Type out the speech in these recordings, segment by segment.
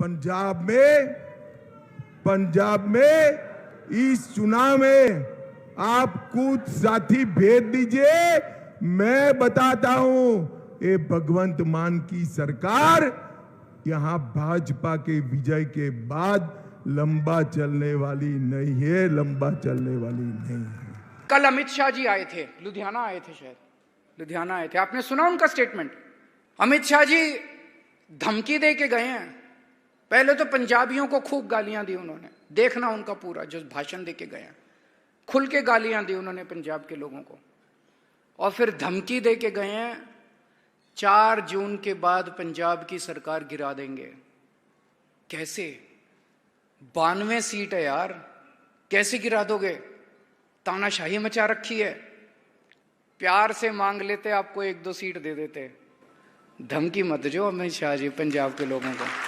पंजाब में पंजाब में इस चुनाव में आप कुछ साथी भेज दीजिए। मैं बताता हूँ ये भगवंत मान की सरकार यहाँ भाजपा के विजय के बाद लंबा चलने वाली नहीं है, लंबा चलने वाली नहीं है। कल अमित शाह जी आए थे, लुधियाना आए थे शायद। लुधियाना आए थे। आपने सुना उनका स्टेटमेंट अमित शाह जी धमकी दे के गए हैं। पहले तो पंजाबियों को खूब गालियाँ दी उन्होंने। देखना उनका पूरा, जो भाषण दे के गए। खुल के गालियाँ दी उन्होंने पंजाब के लोगों को। और फिर धमकी दे के गए हैं, चार जून के बाद पंजाब की सरकार गिरा देंगे। कैसे? बानवे सीट है यार। कैसे गिरा दोगे? तानाशाही मचा रखी है। प्यार से मांग लेते, आपको एक दो सीट दे देते। धमकी मत जो अमित शाह जी, पंजाब के लोगों को।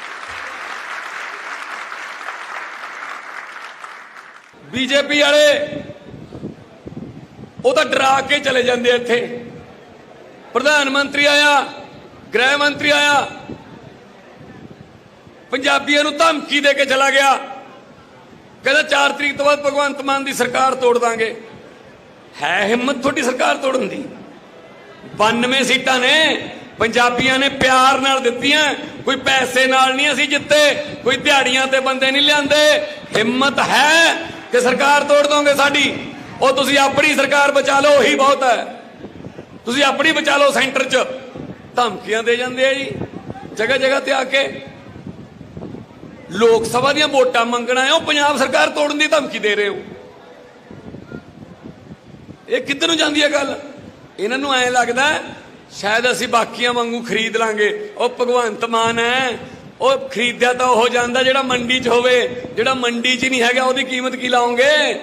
ਬੀਜੇਪੀ ਵਾਲੇ, ਉਹ ਤਾਂ ਡਰਾ ਕੇ ਚਲੇ ਜਾਂਦੇ ਇੱਥੇ। ਪ੍ਰਧਾਨ ਮੰਤਰੀ ਆਇਆ, ਗ੍ਰਹਿ ਮੰਤਰੀ ਆਇਆ, ਪੰਜਾਬੀਆਂ ਨੂੰ ਧਮਕੀ ਦੇ ਕੇ ਚਲਾ ਗਿਆ। ਕਹਿੰਦਾ 4 ਤਰੀਕ ਤੋਂ ਬਾਅਦ ਭਗਵੰਤ ਮਾਨ ਦੀ ਸਰਕਾਰ ਤੋੜ ਦਾਂਗੇ। ਹੈ ਹਿੰਮਤ ਤੁਹਾਡੀ ਸਰਕਾਰ ਤੋੜਨ ਦੀ। 92 ਸੀਟਾਂ ਨੇ, ਪੰਜਾਬੀਆਂ ਨੇ ਪਿਆਰ ਨਾਲ ਦਿੱਤੀਆਂ। ਕੋਈ ਪੈਸੇ ਨਾਲ ਨਹੀਂ ਅਸੀਂ ਜਿੱਤੇ, ਕੋਈ ਦਿਹਾੜੀਆਂ ਤੇ ਬੰਦੇ ਨਹੀਂ ਲਿਆਂਦੇ। ਹਿੰਮਤ ਹੈ ਕਿ ਸਰਕਾਰ ਤੋੜ ਦੋਗੇ ਸਾਡੀ, ਉਹ ਤੁਸੀਂ ਆਪਣੀ ਸਰਕਾਰ ਬਚਾ ਲਓ, ਉਹੀ ਬਹੁਤ ਹੈ। ਤੁਸੀਂ ਆਪਣੀ ਬਚਾ ਲਓ ਸੈਂਟਰ 'ਚ। ਧਮਕੀਆਂ ਦੇ ਜਾਂਦੇ ਆ ਜੀ ਜਗ੍ਹਾ ਜਗ੍ਹਾ ਤੇ ਆ ਕੇ। ਲੋਕ ਸਭਾ ਦੀਆਂ ਵੋਟਾਂ ਮੰਗਣਾ ਹੈ, ਉਹ ਪੰਜਾਬ ਸਰਕਾਰ ਤੋੜਨ ਦੀ ਧਮਕੀ ਦੇ ਰਹੇ ਹੋ। ਇਹ ਕਿੱਧਰ ਨੂੰ ਜਾਂਦੀ ਹੈ ਗੱਲ? ਇਹਨਾਂ ਨੂੰ ਐਂ ਲੱਗਦਾ ਸ਼ਾਇਦ ਅਸੀਂ ਬਾਕੀਆਂ ਵਾਂਗੂ ਖਰੀਦ ਲਾਂਗੇ। ਉਹ ਭਗਵੰਤ ਮਾਨ ਹੈ। ਉਹ ਖਰੀਦਿਆ ਤਾਂ ਉਹ ਜਾਂਦਾ ਜਿਹੜਾ ਮੰਡੀ 'ਚ ਹੋਵੇ, ਜਿਹੜਾ ਮੰਡੀ 'ਚ ਨਹੀਂ ਹੈਗਾ, ਉਹਦੀ ਕੀਮਤ ਕੀ ਲਾਉਂਗੇ